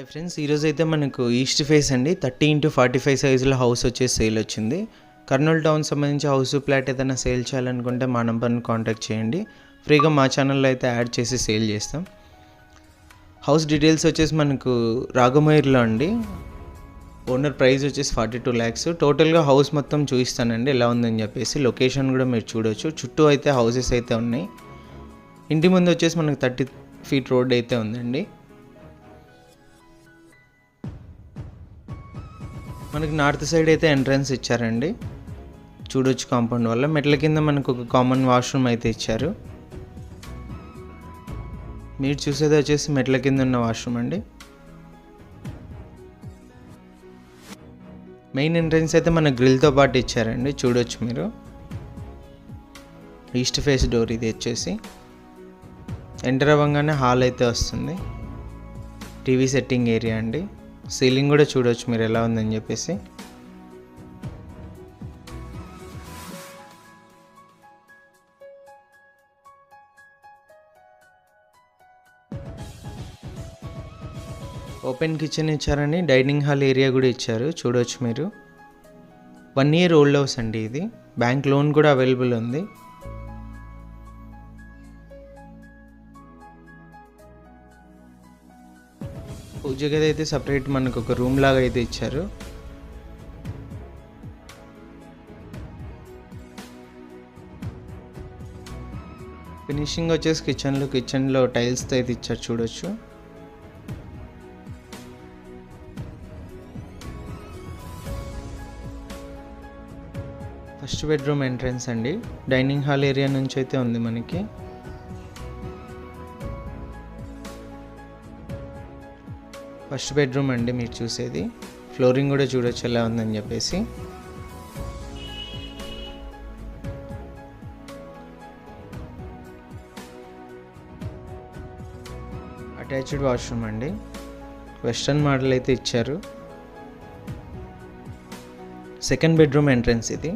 Hi friends ఈరోజు అయితే మనకు ఈస్ట్ ఫేస్ అండి. థర్టీ ఇంటూ ఫార్టీ ఫైవ్ సైజులో హౌస్ వచ్చేసి సేల్ వచ్చింది. కర్నూలు టౌన్ సంబంధించి హౌస్ ప్లాట్ ఏదైనా సేల్ చేయాలనుకుంటే మా నెంబర్ని కాంటాక్ట్ చేయండి. ఫ్రీగా మా ఛానల్లో అయితే యాడ్ చేసి సేల్ చేస్తాం. హౌస్ డీటెయిల్స్ వచ్చేసి మనకు రాగమయూర్లో అండి. ఓనర్ ప్రైస్ వచ్చేసి ఫార్టీ టూ ల్యాక్స్ టోటల్గా హౌస్ మొత్తం చూపిస్తానండి. ఎలా ఉందని చెప్పేసి లొకేషన్ కూడా మీరు చూడొచ్చు. చుట్టూ అయితే హౌసెస్ అయితే ఉన్నాయి. ఇంటి ముందు వచ్చేసి మనకు థర్టీ ఫీట్ రోడ్ అయితే ఉందండి. మనకి నార్త్ సైడ్ అయితే ఎంట్రన్స్ ఇచ్చారండి. చూడొచ్చు కాంపౌండ్ వల్ల. మెట్ల కింద మనకు ఒక కామన్ వాష్రూమ్ అయితే ఇచ్చారు. మీరు చూసేది వచ్చేసి మెట్ల కింద ఉన్న వాష్రూమ్ అండి. మెయిన్ ఎంట్రన్స్ అయితే మన గ్రిల్తో పాటు ఇచ్చారండి. చూడొచ్చు మీరు. ఈస్ట్ ఫేస్ డోర్ ఇది వచ్చేసి. ఎంటర్ అవ్వగానే హాల్ అయితే వస్తుంది. టీవీ సెట్టింగ్ ఏరియా అండి. సీలింగ్ కూడా చూడవచ్చు మీరు ఎలా ఉందని చెప్పేసి. ఓపెన్ కిచెన్ ఇచ్చారని డైనింగ్ హాల్ ఏరియా కూడా ఇచ్చారు చూడవచ్చు మీరు. వన్ ఇయర్ ఓల్డ్ హౌస్ అండి ఇది. బ్యాంక్ లోన్ కూడా అవైలబుల్ ఉంది. పూజ గది అయితే సపరేట్ మనకు ఒక రూమ్ లాగా అయితే ఇచ్చారు. ఫినిషింగ్ వచ్చేసి కిచెన్లో కిచెన్లో టైల్స్తో అయితే ఇచ్చారు చూడొచ్చు. ఫస్ట్ బెడ్రూమ్ ఎంట్రన్స్ అండి. డైనింగ్ హాల్ ఏరియా నుంచి అయితే ఉంది మనకి. ఫస్ట్ బెడ్రూమ్ అండి మీరు చూసేది. ఫ్లోరింగ్ కూడా చూడొచ్చు ఎలా ఉందని చెప్పేసి. అటాచ్డ్ వాష్రూమ్ అండి. వెస్ట్రన్ మోడల్ అయితే ఇచ్చారు. సెకండ్ బెడ్రూమ్ ఎంట్రన్స్ ఇది.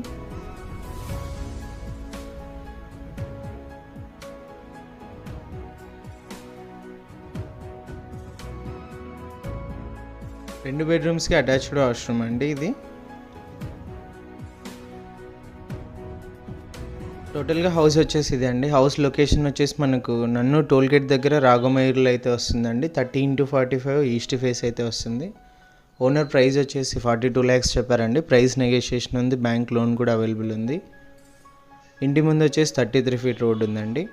రెండు బెడ్రూమ్స్కి అటాచ్డ్ వాష్రూమ్ అండి ఇది. టోటల్గా హౌస్ వచ్చేసి ఇది అండి. హౌస్ లొకేషన్ వచ్చేసి మనకు నన్ను టోల్గేట్ దగ్గర రాగమయూర్లో అయితే వస్తుందండి. Thirty into forty five east face అయితే వస్తుంది. ఓనర్ ప్రైస్ వచ్చేసి ఫార్టీ టూ ల్యాక్స్ చెప్పారండి. ప్రైస్ నెగోషియేషన్ ఉంది. బ్యాంక్ లోన్ కూడా అవైలబుల్ ఉంది. ఇంటి ముందు వచ్చేసి థర్టీ త్రీ ఫీట్ రోడ్ ఉందండి.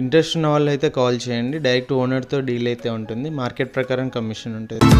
ఇంట్రెస్ట్ ఉన్న వాళ్ళు అయితే కాల్ చేయండి. డైరెక్ట్ ఓనర్తో డీల్ అయితే ఉంటుంది. మార్కెట్ ప్రకారం కమిషన్ ఉంటుంది.